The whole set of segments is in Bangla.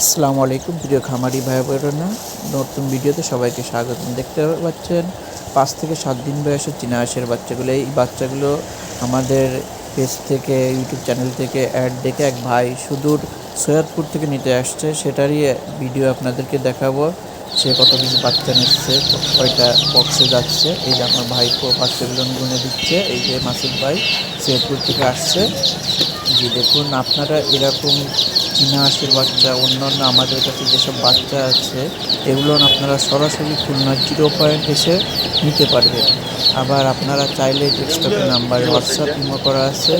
আসসালামু আলাইকুম, প্রিয় খামারি ভাই বোনেরা নতুন ভিডিওতে সবাইকে স্বাগত দেখতে পাচ্ছেন, পাঁচ থেকে সাত দিন বয়সের চীনা হাঁসের বাচ্চাগুলো। এই বাচ্চাগুলো আমাদের পেজ থেকে, ইউটিউব চ্যানেল থেকে অ্যাড দেখে এক ভাই সুদূর সৈয়দপুর থেকে নিতে আসছে। সেটারই ভিডিও আপনাদেরকে দেখাবো। সে কত কিছু বাচ্চা নিচ্ছে, কয়টা বক্সে যাচ্ছে। এই যে আমার ভাই বাচ্চাগুলো গুনে দিচ্ছে। এই যে মাসুদ ভাই সৈয়দপুর থেকে আসছে। জি, দেখুন, আপনারা এরকম চীনা হাঁসের বাচ্চা, অন্যান্য আমাদের কাছে যেসব বাচ্চা আছে, এগুলো আপনারা সরাসরি খুলনা জিরো পয়েন্ট এসে নিতে পারবেন। আবার আপনারা চাইলে ডেস্কটপের নাম্বারে হোয়াটসঅ্যাপ ইমো করা আছে।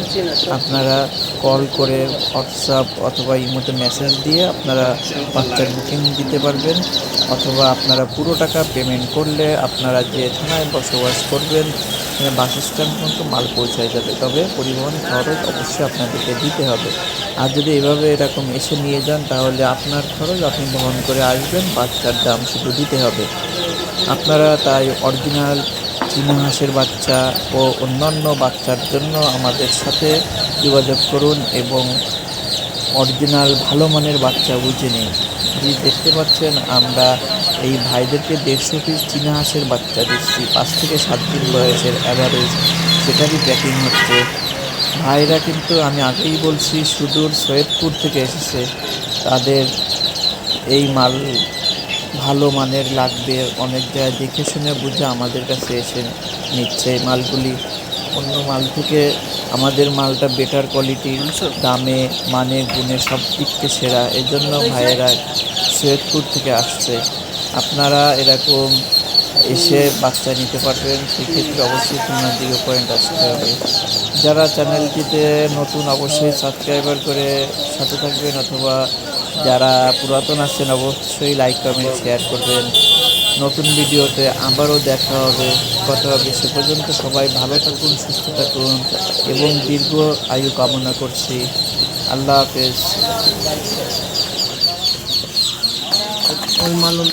আপনারা কল করে হোয়াটসঅ্যাপ অথবা ইমোতে মেসেজ দিয়ে আপনারা বাচ্চার বুকিং দিতে পারবেন। অথবা আপনারা পুরো টাকা পেমেন্ট করলে আপনারা যে থানায় বসবাস করবেন বাস স্ট্যান্ড পর্যন্ত মাল পৌঁছায় যাবে। তবে পরিবহন খরচ অবশ্যই আপনাদেরকে দিতে হবে। আর যদি এভাবে এরকম এসে নিয়ে যান, তাহলে আপনার খরচ আপনি বহন করে আসবেন, বাচ্চার দাম শুধু দিতে হবে। আপনারা তাই অরিজিনাল চীনা হাঁসের বাচ্চা ও অন্যান্য বাচ্চার জন্য আমাদের সাথে যোগাযোগ করুন এবং অরিজিনাল ভালো মানের বাচ্চা বুঝে নিন। যে দেখতে পাচ্ছেন আমরা এই ভাইদেরকে দেড়শো পিস চীনা হাঁসের বাচ্চা দিচ্ছি। পাঁচ থেকে সাত দিন বয়সের অ্যাভারেজ সেটারই প্যাকিং হচ্ছে। ভাইরা কিন্তু আমি আগেই বলছি সুদূর সৈয়দপুর থেকে এসেছে। তাদের এই মাল ভালো মানের লাগবে, অনেক জায়গায় দেখে শুনে বুঝে আমাদের কাছে এসে নিচ্ছে এই মালগুলি। অন্য মাল থেকে আমাদের মালটা বেটার কোয়ালিটির দামে মানে গুণে সব দিক থেকে সেরা। এই জন্য ভাইয়েরা সৈয়দপুর থেকে আসছে। আপনারা এরকম এসে বাচ্চা নিতে পারবেন সেক্ষেত্রে অবশ্যই খুলনার দিকে পয়েন্ট আসতে হবে। যারা চ্যানেলটিতে নতুন অবশ্যই সাবস্ক্রাইবার করে সাথে থাকবেন অথবা যারা পুরাতন আছেন অবশ্যই লাইক কমেন্ট শেয়ার করবেন। নতুন ভিডিওতে আবারও দেখা হবে। কথা হবে সে পর্যন্ত সবাই ভালো থাকুন, সুস্থ থাকুন এবং দীর্ঘ আয়ু কামনা করছি। আল্লাহ হাফেজ। মালন